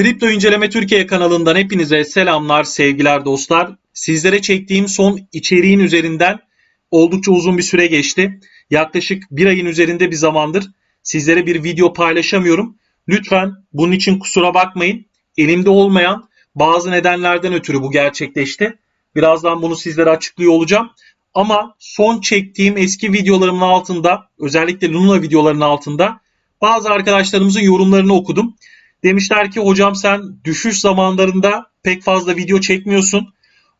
Kripto İnceleme Türkiye kanalından hepinize selamlar, sevgiler dostlar. Sizlere çektiğim son içeriğin üzerinden oldukça uzun bir süre geçti. Yaklaşık bir ayın üzerinde bir zamandır sizlere bir video paylaşamıyorum. Lütfen bunun için kusura bakmayın. Elimde olmayan bazı nedenlerden ötürü bu gerçekleşti. Birazdan bunu sizlere açıklıyor olacağım. Ama son çektiğim eski videolarımın altında, özellikle Luna videolarının altında bazı arkadaşlarımızın yorumlarını okudum. Demişler ki hocam sen düşüş zamanlarında pek fazla video çekmiyorsun.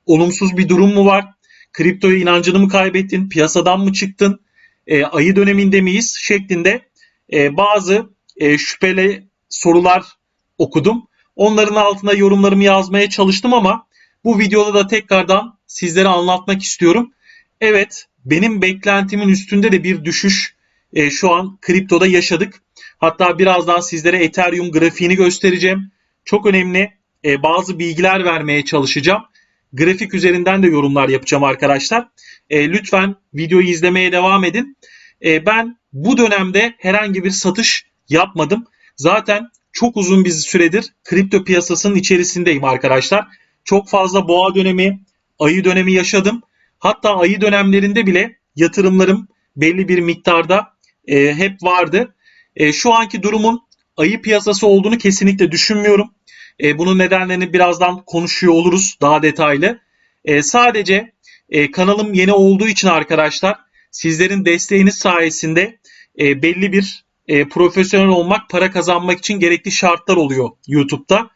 Olumsuz bir durum mu var? Kriptoya inancını mı kaybettin? Piyasadan mı çıktın? E, ayı döneminde miyiz? Şeklinde e, bazı e, şüpheli sorular okudum. Onların altına yorumlarımı yazmaya çalıştım ama bu videoda da tekrardan sizlere anlatmak istiyorum. Evet benim beklentimin üstünde de bir düşüş e, şu an kriptoda yaşadık. Hatta birazdan sizlere Ethereum grafiğini göstereceğim. Çok önemli e, bazı bilgiler vermeye çalışacağım. Grafik üzerinden de yorumlar yapacağım arkadaşlar. E, lütfen videoyu izlemeye devam edin. E, ben bu dönemde herhangi bir satış yapmadım. Zaten çok uzun bir süredir kripto piyasasının içerisindeyim arkadaşlar. Çok fazla boğa dönemi, ayı dönemi yaşadım. Hatta ayı dönemlerinde bile yatırımlarım belli bir miktarda e, hep vardı. E, şu anki durumun ayı piyasası olduğunu kesinlikle düşünmüyorum. E, bunun nedenlerini birazdan konuşuyor oluruz daha detaylı. E, sadece e, kanalım yeni olduğu için arkadaşlar sizlerin desteğiniz sayesinde e, belli bir e, profesyonel olmak, para kazanmak için gerekli şartlar oluyor YouTube'da.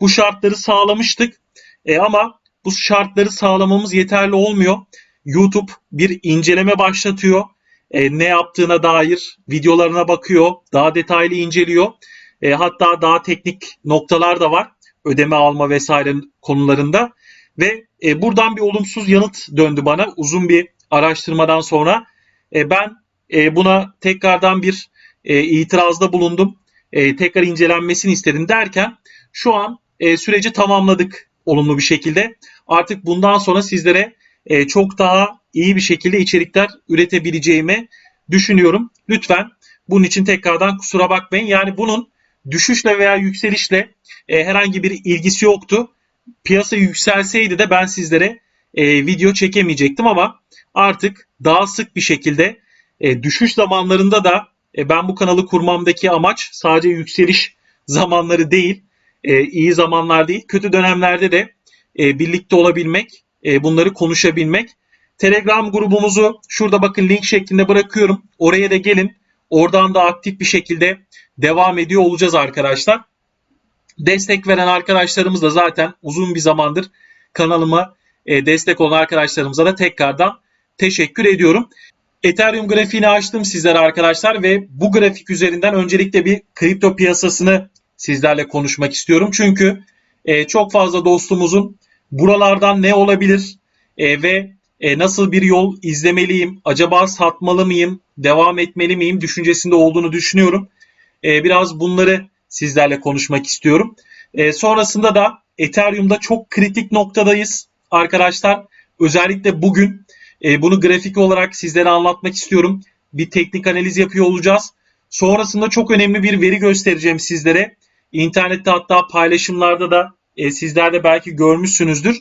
Bu şartları sağlamıştık e, ama bu şartları sağlamamız yeterli olmuyor. YouTube bir inceleme başlatıyor e, ne yaptığına dair videolarına bakıyor, daha detaylı inceliyor. E, hatta daha teknik noktalar da var ödeme alma vesaire konularında ve e, buradan bir olumsuz yanıt döndü bana uzun bir araştırmadan sonra. E, ben e, buna tekrardan bir e, itirazda bulundum. E, tekrar incelenmesini istedim derken şu an e, süreci tamamladık olumlu bir şekilde. Artık bundan sonra sizlere e, çok daha iyi bir şekilde içerikler üretebileceğimi düşünüyorum. Lütfen bunun için tekrardan kusura bakmayın. Yani bunun düşüşle veya yükselişle e, herhangi bir ilgisi yoktu. Piyasa yükselseydi de ben sizlere e, video çekemeyecektim ama artık daha sık bir şekilde e, düşüş zamanlarında da e, ben bu kanalı kurmamdaki amaç sadece yükseliş zamanları değil, e, iyi zamanlar değil, kötü dönemlerde de e, birlikte olabilmek, e, bunları konuşabilmek. Telegram grubumuzu şurada bakın link şeklinde bırakıyorum. Oraya da gelin. Oradan da aktif bir şekilde devam ediyor olacağız arkadaşlar. Destek veren arkadaşlarımız da zaten uzun bir zamandır kanalıma e, destek olan arkadaşlarımıza da tekrardan teşekkür ediyorum. Ethereum grafiğini açtım sizlere arkadaşlar ve bu grafik üzerinden öncelikle bir kripto piyasasını sizlerle konuşmak istiyorum. Çünkü e, çok fazla dostumuzun buralardan ne olabilir e, ve e, nasıl bir yol izlemeliyim, acaba satmalı mıyım, devam etmeli miyim düşüncesinde olduğunu düşünüyorum. E, biraz bunları sizlerle konuşmak istiyorum. E, sonrasında da Ethereum'da çok kritik noktadayız arkadaşlar. Özellikle bugün e, bunu grafik olarak sizlere anlatmak istiyorum. Bir teknik analiz yapıyor olacağız. Sonrasında çok önemli bir veri göstereceğim sizlere. İnternette hatta paylaşımlarda da e, sizler de belki görmüşsünüzdür.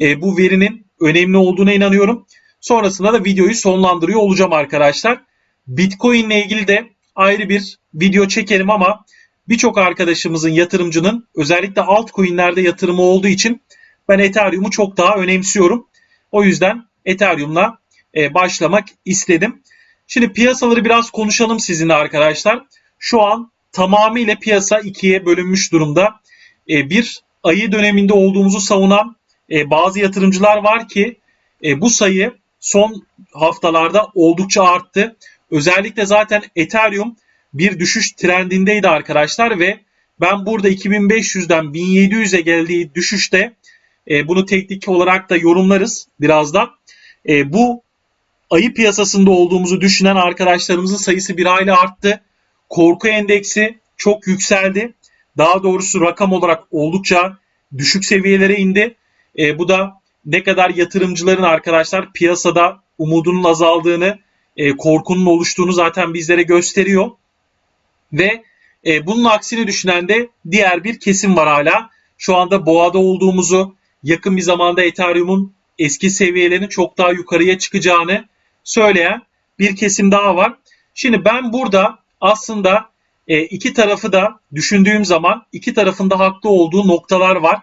E, bu verinin önemli olduğuna inanıyorum. Sonrasında da videoyu sonlandırıyor olacağım arkadaşlar. Bitcoin ile ilgili de ayrı bir video çekerim ama birçok arkadaşımızın yatırımcının özellikle altcoin'lerde yatırımı olduğu için ben Ethereum'u çok daha önemsiyorum. O yüzden Ethereum'la e, başlamak istedim. Şimdi piyasaları biraz konuşalım sizinle arkadaşlar. Şu an tamamıyla piyasa ikiye bölünmüş durumda. E, bir ayı döneminde olduğumuzu savunan e, bazı yatırımcılar var ki e, bu sayı son haftalarda oldukça arttı. Özellikle zaten Ethereum bir düşüş trendindeydi arkadaşlar ve ben burada 2500'den 1700'e geldiği düşüşte e, bunu teknik olarak da yorumlarız birazdan. E, bu ayı piyasasında olduğumuzu düşünen arkadaşlarımızın sayısı bir aile arttı. Korku endeksi çok yükseldi. Daha doğrusu rakam olarak oldukça düşük seviyelere indi. E, bu da ne kadar yatırımcıların arkadaşlar piyasada umudunun azaldığını, e, korkunun oluştuğunu zaten bizlere gösteriyor. Ve E, bunun aksini düşünen de diğer bir kesim var hala. Şu anda boğada olduğumuzu, yakın bir zamanda Ethereum'un eski seviyelerinin çok daha yukarıya çıkacağını söyleyen bir kesim daha var. Şimdi ben burada aslında e, iki tarafı da düşündüğüm zaman iki tarafında haklı olduğu noktalar var.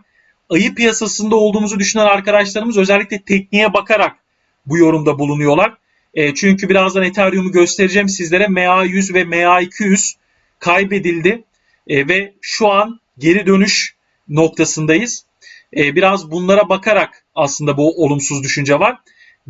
Ayı piyasasında olduğumuzu düşünen arkadaşlarımız özellikle tekniğe bakarak bu yorumda bulunuyorlar. E, çünkü birazdan Ethereum'u göstereceğim sizlere. MA100 ve MA200 kaybedildi e, ve şu an geri dönüş noktasındayız. E, biraz bunlara bakarak aslında bu olumsuz düşünce var.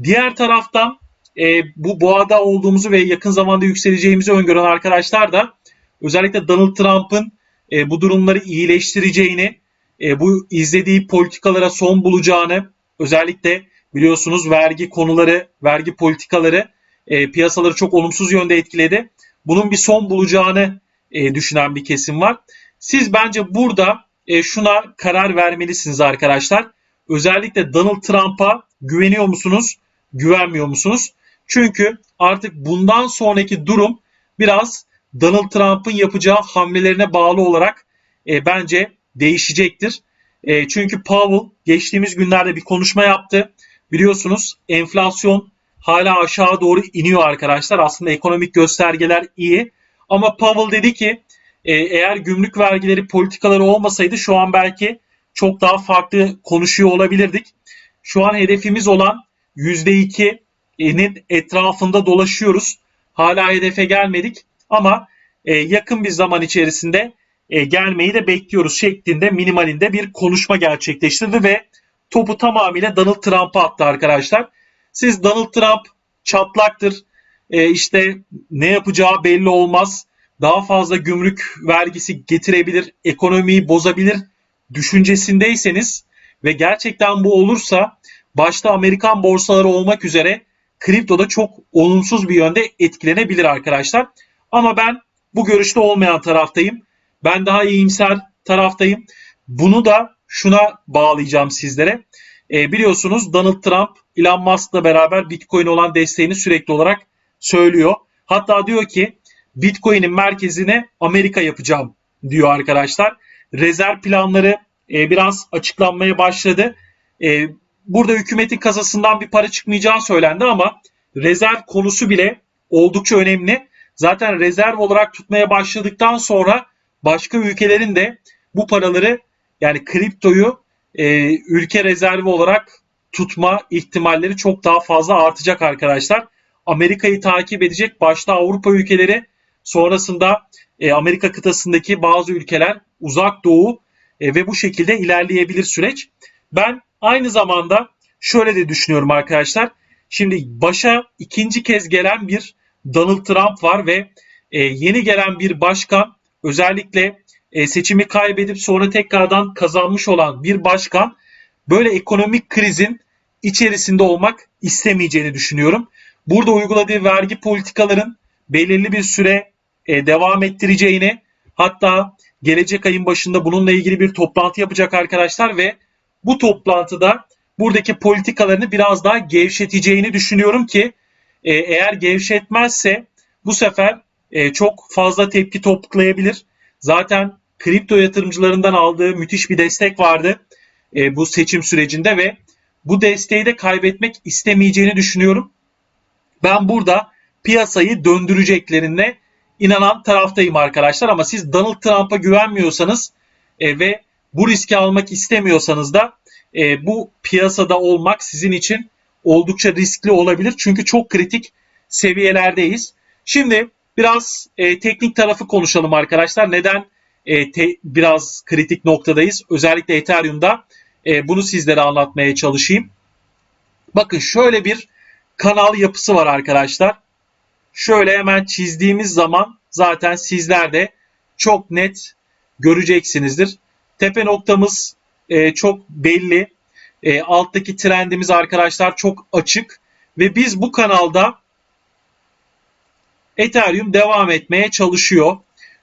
Diğer taraftan e, bu boğada olduğumuzu ve yakın zamanda yükseleceğimizi öngören arkadaşlar da özellikle Donald Trump'ın e, bu durumları iyileştireceğini, e, bu izlediği politikalara son bulacağını, özellikle biliyorsunuz vergi konuları, vergi politikaları e, piyasaları çok olumsuz yönde etkiledi. Bunun bir son bulacağını e, düşünen bir kesim var. Siz bence burada e, şuna karar vermelisiniz arkadaşlar. Özellikle Donald Trump'a güveniyor musunuz, güvenmiyor musunuz? Çünkü artık bundan sonraki durum biraz Donald Trump'ın yapacağı hamlelerine bağlı olarak e, bence değişecektir. E, çünkü Powell geçtiğimiz günlerde bir konuşma yaptı. Biliyorsunuz enflasyon hala aşağı doğru iniyor arkadaşlar. Aslında ekonomik göstergeler iyi. Ama Powell dedi ki e, eğer gümrük vergileri politikaları olmasaydı şu an belki çok daha farklı konuşuyor olabilirdik. Şu an hedefimiz olan %2'nin etrafında dolaşıyoruz. Hala hedefe gelmedik ama e, yakın bir zaman içerisinde e, gelmeyi de bekliyoruz şeklinde minimalinde bir konuşma gerçekleştirdi ve topu tamamıyla Donald Trump'a attı arkadaşlar. Siz Donald Trump çatlaktır, e, işte ne yapacağı belli olmaz, daha fazla gümrük vergisi getirebilir, ekonomiyi bozabilir düşüncesindeyseniz ve gerçekten bu olursa başta Amerikan borsaları olmak üzere kriptoda çok olumsuz bir yönde etkilenebilir arkadaşlar. Ama ben bu görüşte olmayan taraftayım. Ben daha iyimser taraftayım. Bunu da şuna bağlayacağım sizlere. E, biliyorsunuz Donald Trump Elon Musk'la beraber Bitcoin olan desteğini sürekli olarak söylüyor. Hatta diyor ki Bitcoin'in merkezine Amerika yapacağım diyor arkadaşlar. Rezerv planları e, biraz açıklanmaya başladı. E, burada hükümetin kasasından bir para çıkmayacağı söylendi ama rezerv konusu bile oldukça önemli. Zaten rezerv olarak tutmaya başladıktan sonra başka ülkelerin de bu paraları yani kriptoyu e, ülke rezervi olarak tutma ihtimalleri çok daha fazla artacak arkadaşlar. Amerika'yı takip edecek başta Avrupa ülkeleri sonrasında e, Amerika kıtasındaki bazı ülkeler uzak doğu e, ve bu şekilde ilerleyebilir süreç. Ben aynı zamanda şöyle de düşünüyorum arkadaşlar. Şimdi başa ikinci kez gelen bir Donald Trump var ve e, yeni gelen bir başkan özellikle e, seçimi kaybedip sonra tekrardan kazanmış olan bir başkan böyle ekonomik krizin içerisinde olmak istemeyeceğini düşünüyorum. Burada uyguladığı vergi politikaların belirli bir süre e, devam ettireceğini hatta gelecek ayın başında bununla ilgili bir toplantı yapacak arkadaşlar ve bu toplantıda buradaki politikalarını biraz daha gevşeteceğini düşünüyorum ki e, eğer gevşetmezse bu sefer e, çok fazla tepki toplayabilir. Zaten kripto yatırımcılarından aldığı müthiş bir destek vardı e, bu seçim sürecinde ve bu desteği de kaybetmek istemeyeceğini düşünüyorum. Ben burada piyasayı döndüreceklerine inanan taraftayım arkadaşlar ama siz Donald Trump'a güvenmiyorsanız e, ve bu riski almak istemiyorsanız da e, bu piyasada olmak sizin için oldukça riskli olabilir. Çünkü çok kritik seviyelerdeyiz. Şimdi biraz e, teknik tarafı konuşalım arkadaşlar. Neden e, te, biraz kritik noktadayız? Özellikle Ethereum'da e, bunu sizlere anlatmaya çalışayım. Bakın şöyle bir kanal yapısı var arkadaşlar. Şöyle hemen çizdiğimiz zaman zaten sizler de çok net göreceksinizdir. Tepe noktamız e, çok belli. E, alttaki trendimiz arkadaşlar çok açık ve biz bu kanalda Ethereum devam etmeye çalışıyor.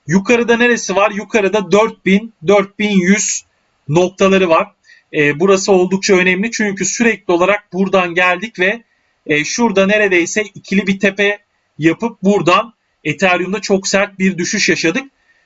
Yukarıda neresi var? Yukarıda 4000 4100 noktaları var. E, burası oldukça önemli çünkü sürekli olarak buradan geldik ve e, şurada neredeyse ikili bir tepe yapıp buradan Ethereum'da çok sert bir düşüş yaşadık.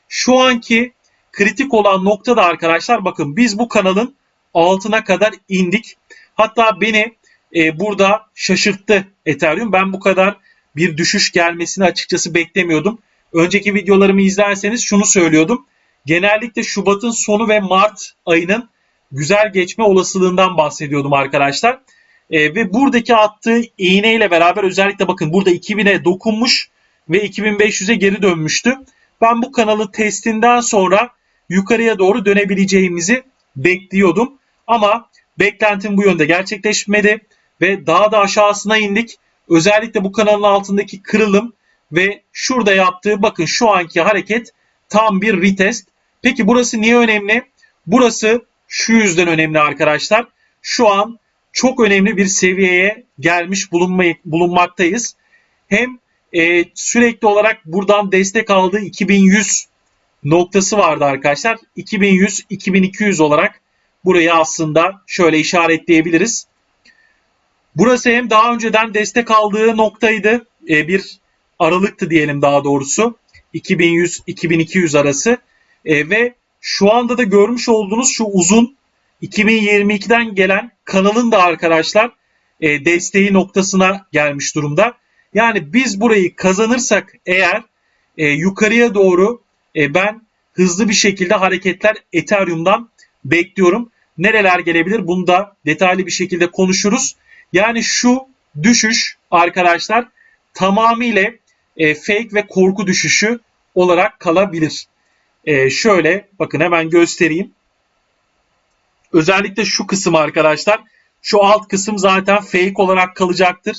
Şu anki kritik olan nokta da arkadaşlar bakın biz bu kanalın altına kadar indik. Hatta beni e, burada şaşırttı Ethereum. Ben bu kadar bir düşüş gelmesini açıkçası beklemiyordum. Önceki videolarımı izlerseniz şunu söylüyordum. Genellikle Şubat'ın sonu ve Mart ayının güzel geçme olasılığından bahsediyordum arkadaşlar. E, ve buradaki attığı iğneyle beraber özellikle bakın burada 2000'e dokunmuş ve 2500'e geri dönmüştü. Ben bu kanalı testinden sonra yukarıya doğru dönebileceğimizi bekliyordum. Ama beklentim bu yönde gerçekleşmedi ve daha da aşağısına indik. Özellikle bu kanalın altındaki kırılım ve şurada yaptığı bakın şu anki hareket tam bir retest. Peki burası niye önemli? Burası şu yüzden önemli arkadaşlar. Şu an çok önemli bir seviyeye gelmiş bulunmayı, bulunmaktayız. Hem e, sürekli olarak buradan destek aldığı 2100 noktası vardı arkadaşlar. 2100, 2200 olarak burayı aslında şöyle işaretleyebiliriz. Burası hem daha önceden destek aldığı noktaydı. E, bir aralıktı diyelim daha doğrusu. 2100-2200 arası. E, ve şu anda da görmüş olduğunuz şu uzun 2022'den gelen kanalın da arkadaşlar e, desteği noktasına gelmiş durumda. Yani biz burayı kazanırsak eğer e, yukarıya doğru e, ben hızlı bir şekilde hareketler Ethereum'dan bekliyorum. Nereler gelebilir bunu da detaylı bir şekilde konuşuruz. Yani şu düşüş arkadaşlar tamamıyla e, fake ve korku düşüşü olarak kalabilir. E, şöyle bakın hemen göstereyim. Özellikle şu kısım arkadaşlar. Şu alt kısım zaten fake olarak kalacaktır.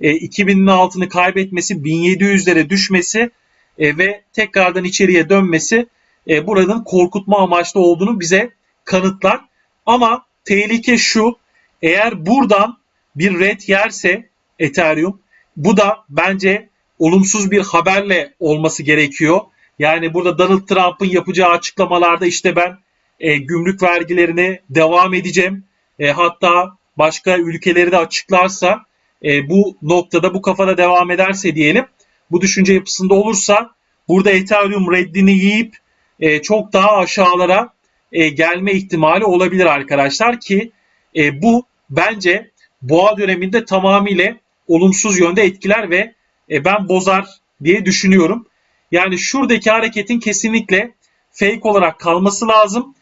E, 2000'in altını kaybetmesi, 1700'lere düşmesi e, ve tekrardan içeriye dönmesi e, buranın korkutma amaçlı olduğunu bize kanıtlar. Ama tehlike şu. Eğer buradan bir red yerse Ethereum bu da bence olumsuz bir haberle olması gerekiyor. Yani burada Donald Trump'ın yapacağı açıklamalarda işte ben e, gümrük vergilerini devam edeceğim. E, hatta başka ülkeleri de açıklarsa e, bu noktada bu kafada devam ederse diyelim bu düşünce yapısında olursa burada Ethereum reddini yiyip e, çok daha aşağılara e, gelme ihtimali olabilir arkadaşlar ki e, bu bence boğa döneminde tamamıyla olumsuz yönde etkiler ve e, ben bozar diye düşünüyorum. Yani şuradaki hareketin kesinlikle fake olarak kalması lazım.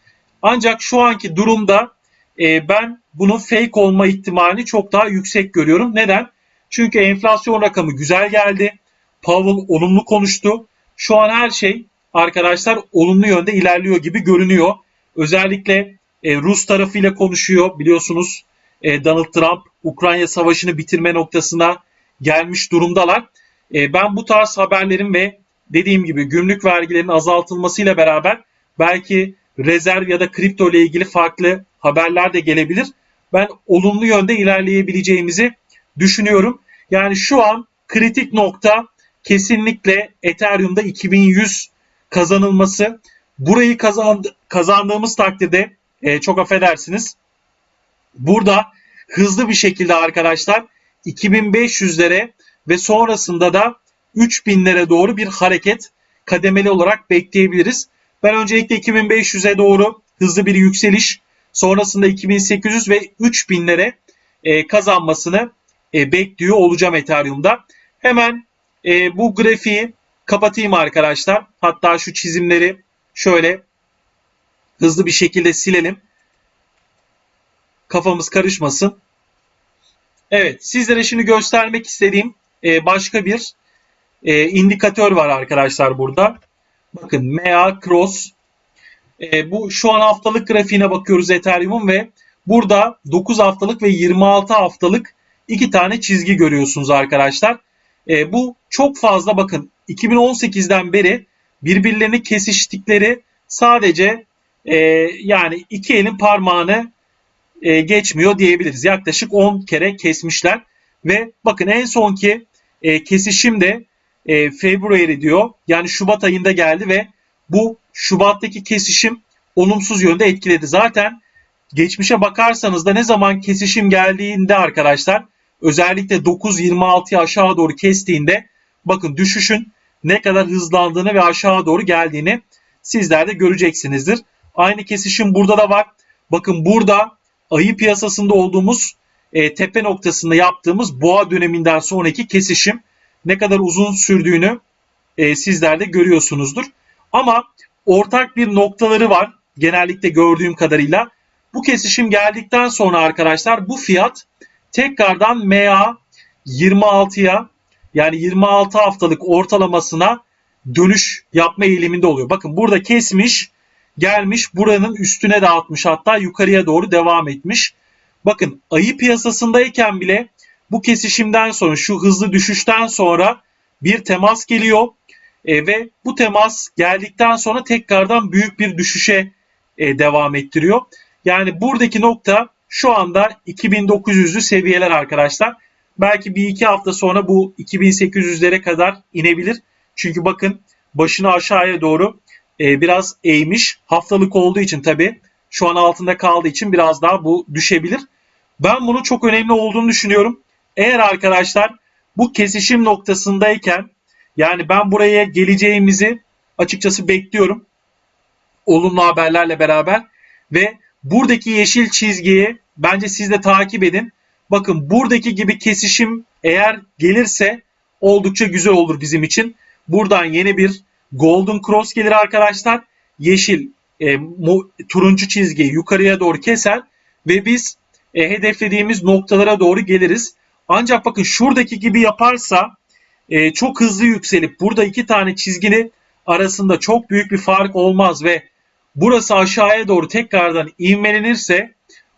Ancak şu anki durumda e, ben bunun fake olma ihtimalini çok daha yüksek görüyorum. Neden? Çünkü enflasyon rakamı güzel geldi. Powell olumlu konuştu. Şu an her şey arkadaşlar olumlu yönde ilerliyor gibi görünüyor. Özellikle e, Rus tarafıyla konuşuyor biliyorsunuz. E, Donald Trump Ukrayna savaşını bitirme noktasına gelmiş durumdalar. E, ben bu tarz haberlerin ve dediğim gibi gümrük vergilerinin azaltılmasıyla beraber belki rezerv ya da kripto ile ilgili farklı haberler de gelebilir. Ben olumlu yönde ilerleyebileceğimizi düşünüyorum. Yani şu an kritik nokta kesinlikle Ethereum'da 2100 kazanılması. Burayı kazandı, kazandığımız takdirde e, çok affedersiniz. Burada hızlı bir şekilde arkadaşlar 2500'lere ve sonrasında da 3000'lere doğru bir hareket kademeli olarak bekleyebiliriz. Ben öncelikle 2500'e doğru hızlı bir yükseliş, sonrasında 2800 ve 3000'lere e, kazanmasını e, bekliyor olacağım Ethereum'da. Hemen e, bu grafiği kapatayım arkadaşlar. Hatta şu çizimleri şöyle hızlı bir şekilde silelim. Kafamız karışmasın. Evet sizlere şimdi göstermek istediğim e, başka bir e, indikatör var arkadaşlar burada. Bakın MA Cross. E, bu şu an haftalık grafiğine bakıyoruz Ethereum'un ve burada 9 haftalık ve 26 haftalık iki tane çizgi görüyorsunuz arkadaşlar. E, bu çok fazla bakın 2018'den beri birbirlerini kesiştikleri sadece e, yani iki elin parmağını e, geçmiyor diyebiliriz. Yaklaşık 10 kere kesmişler ve bakın en sonki e, kesişim de e, February diyor. Yani Şubat ayında geldi ve bu Şubat'taki kesişim olumsuz yönde etkiledi. Zaten geçmişe bakarsanız da ne zaman kesişim geldiğinde arkadaşlar özellikle 9.26'yı aşağı doğru kestiğinde bakın düşüşün ne kadar hızlandığını ve aşağı doğru geldiğini sizler de göreceksinizdir. Aynı kesişim burada da var. Bakın burada ayı piyasasında olduğumuz e, tepe noktasında yaptığımız boğa döneminden sonraki kesişim ne kadar uzun sürdüğünü e, sizler de görüyorsunuzdur. Ama ortak bir noktaları var genellikle gördüğüm kadarıyla. Bu kesişim geldikten sonra arkadaşlar bu fiyat tekrardan MA 26'ya yani 26 haftalık ortalamasına dönüş yapma eğiliminde oluyor. Bakın burada kesmiş, gelmiş, buranın üstüne dağıtmış hatta yukarıya doğru devam etmiş. Bakın ayı piyasasındayken bile bu kesişimden sonra şu hızlı düşüşten sonra bir temas geliyor e, ve bu temas geldikten sonra tekrardan büyük bir düşüşe e, devam ettiriyor. Yani buradaki nokta şu anda 2900'lü seviyeler arkadaşlar. Belki bir iki hafta sonra bu 2800'lere kadar inebilir. Çünkü bakın başını aşağıya doğru e, biraz eğmiş. Haftalık olduğu için tabii şu an altında kaldığı için biraz daha bu düşebilir. Ben bunu çok önemli olduğunu düşünüyorum. Eğer arkadaşlar bu kesişim noktasındayken yani ben buraya geleceğimizi açıkçası bekliyorum. Olumlu haberlerle beraber ve buradaki yeşil çizgiyi bence siz de takip edin. Bakın buradaki gibi kesişim eğer gelirse oldukça güzel olur bizim için. Buradan yeni bir Golden Cross gelir arkadaşlar. Yeşil e, mu, turuncu çizgiyi yukarıya doğru keser ve biz e, hedeflediğimiz noktalara doğru geliriz. Ancak bakın şuradaki gibi yaparsa e, çok hızlı yükselip burada iki tane çizginin arasında çok büyük bir fark olmaz ve burası aşağıya doğru tekrardan ivmelenirse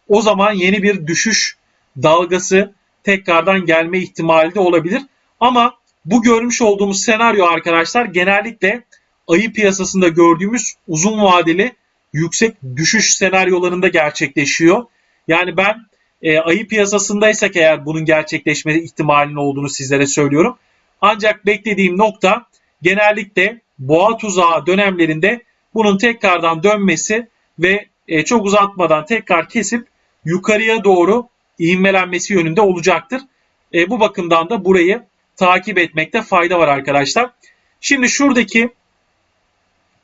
o zaman yeni bir düşüş dalgası tekrardan gelme ihtimali de olabilir. Ama bu görmüş olduğumuz senaryo arkadaşlar genellikle ayı piyasasında gördüğümüz uzun vadeli yüksek düşüş senaryolarında gerçekleşiyor. Yani ben e, ayı piyasasındaysak eğer bunun gerçekleşme ihtimalinin olduğunu sizlere söylüyorum. Ancak beklediğim nokta genellikle boğa tuzağı dönemlerinde bunun tekrardan dönmesi ve e, çok uzatmadan tekrar kesip yukarıya doğru ivmelenmesi yönünde olacaktır. E, bu bakımdan da burayı takip etmekte fayda var arkadaşlar. Şimdi şuradaki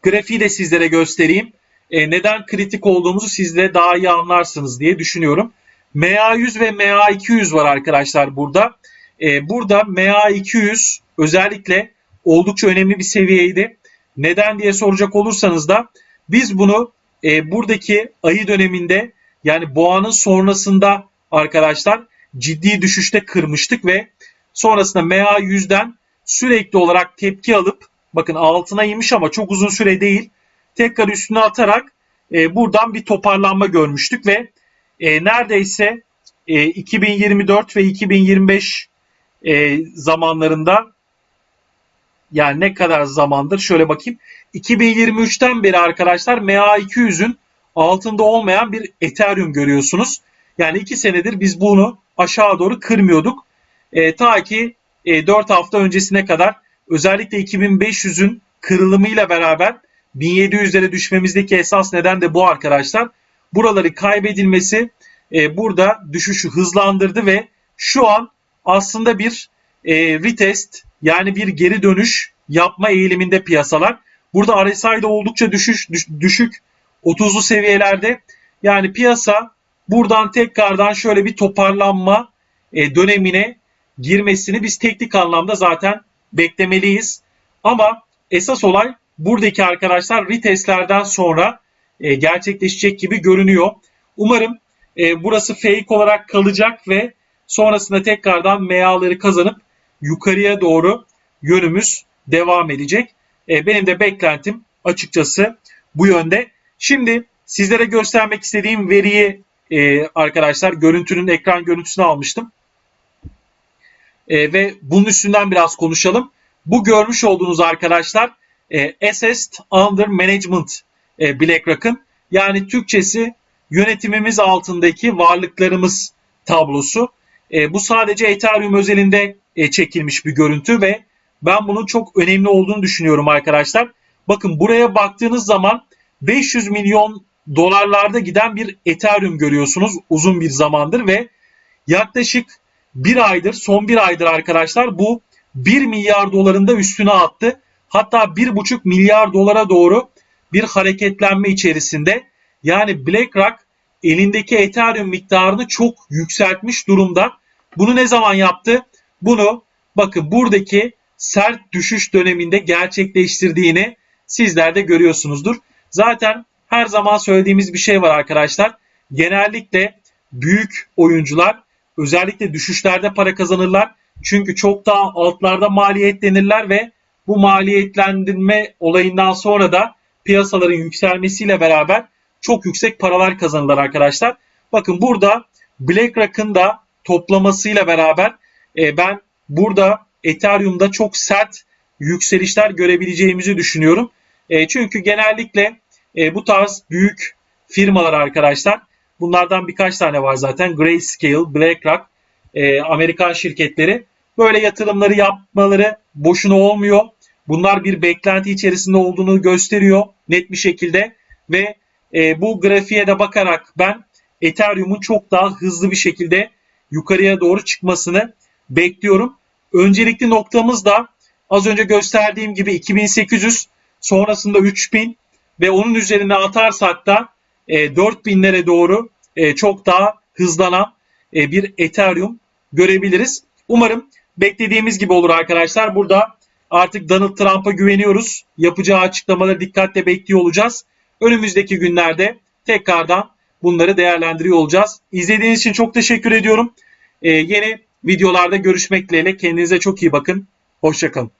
grafiği de sizlere göstereyim. E, neden kritik olduğumuzu siz de daha iyi anlarsınız diye düşünüyorum. MA100 ve MA200 var arkadaşlar burada. E, burada MA200 özellikle oldukça önemli bir seviyeydi. Neden diye soracak olursanız da biz bunu e, buradaki ayı döneminde yani boğanın sonrasında arkadaşlar ciddi düşüşte kırmıştık ve sonrasında MA100'den sürekli olarak tepki alıp bakın altına inmiş ama çok uzun süre değil tekrar üstüne atarak e, buradan bir toparlanma görmüştük ve e, neredeyse e, 2024 ve 2025 e, zamanlarında yani ne kadar zamandır şöyle bakayım 2023'ten beri arkadaşlar MA200'ün altında olmayan bir Ethereum görüyorsunuz. Yani 2 senedir biz bunu aşağı doğru kırmıyorduk. E, ta ki e, 4 hafta öncesine kadar özellikle 2500'ün kırılımıyla beraber 1700'lere düşmemizdeki esas neden de bu arkadaşlar. Buraları kaybedilmesi e, burada düşüşü hızlandırdı ve şu an aslında bir e, retest yani bir geri dönüş yapma eğiliminde piyasalar. Burada RSI'de oldukça düşüş, düş, düşük 30'lu seviyelerde. Yani piyasa buradan tekrardan şöyle bir toparlanma e, dönemine girmesini biz teknik anlamda zaten beklemeliyiz. Ama esas olay buradaki arkadaşlar retestlerden sonra e, gerçekleşecek gibi görünüyor. Umarım e, burası fake olarak kalacak ve sonrasında tekrardan MA'ları kazanıp yukarıya doğru yönümüz devam edecek. E, benim de beklentim açıkçası bu yönde. Şimdi sizlere göstermek istediğim veriyi e, arkadaşlar görüntünün ekran görüntüsünü almıştım. E, ve bunun üstünden biraz konuşalım. Bu görmüş olduğunuz arkadaşlar e, Assessed Under Management e, BlackRock'ın yani Türkçesi yönetimimiz altındaki varlıklarımız tablosu. E, bu sadece Ethereum özelinde e, çekilmiş bir görüntü ve ben bunun çok önemli olduğunu düşünüyorum arkadaşlar. Bakın buraya baktığınız zaman 500 milyon dolarlarda giden bir Ethereum görüyorsunuz uzun bir zamandır ve yaklaşık bir aydır, son bir aydır arkadaşlar bu 1 milyar dolarında üstüne attı. Hatta 1,5 milyar dolara doğru bir hareketlenme içerisinde. Yani BlackRock elindeki Ethereum miktarını çok yükseltmiş durumda. Bunu ne zaman yaptı? Bunu bakın buradaki sert düşüş döneminde gerçekleştirdiğini sizler de görüyorsunuzdur. Zaten her zaman söylediğimiz bir şey var arkadaşlar. Genellikle büyük oyuncular özellikle düşüşlerde para kazanırlar. Çünkü çok daha altlarda maliyetlenirler ve bu maliyetlendirme olayından sonra da piyasaların yükselmesiyle beraber çok yüksek paralar kazanırlar arkadaşlar. Bakın burada BlackRock'ın da toplamasıyla beraber e, ben burada Ethereum'da çok sert yükselişler görebileceğimizi düşünüyorum. E, çünkü genellikle e, bu tarz büyük firmalar arkadaşlar bunlardan birkaç tane var zaten Grayscale, BlackRock, e, Amerikan şirketleri böyle yatırımları yapmaları boşuna olmuyor. Bunlar bir beklenti içerisinde olduğunu gösteriyor net bir şekilde ve e, bu grafiğe de bakarak ben Ethereum'un çok daha hızlı bir şekilde yukarıya doğru çıkmasını bekliyorum. Öncelikli noktamız da az önce gösterdiğim gibi 2800 sonrasında 3000 ve onun üzerine atarsak da e, 4000'lere doğru e, çok daha hızlanan e, bir Ethereum görebiliriz. Umarım beklediğimiz gibi olur arkadaşlar. Burada artık Donald Trump'a güveniyoruz. Yapacağı açıklamaları dikkatle bekliyor olacağız. Önümüzdeki günlerde tekrardan bunları değerlendiriyor olacağız. İzlediğiniz için çok teşekkür ediyorum. Ee, yeni videolarda görüşmek dileğiyle. Kendinize çok iyi bakın. Hoşçakalın.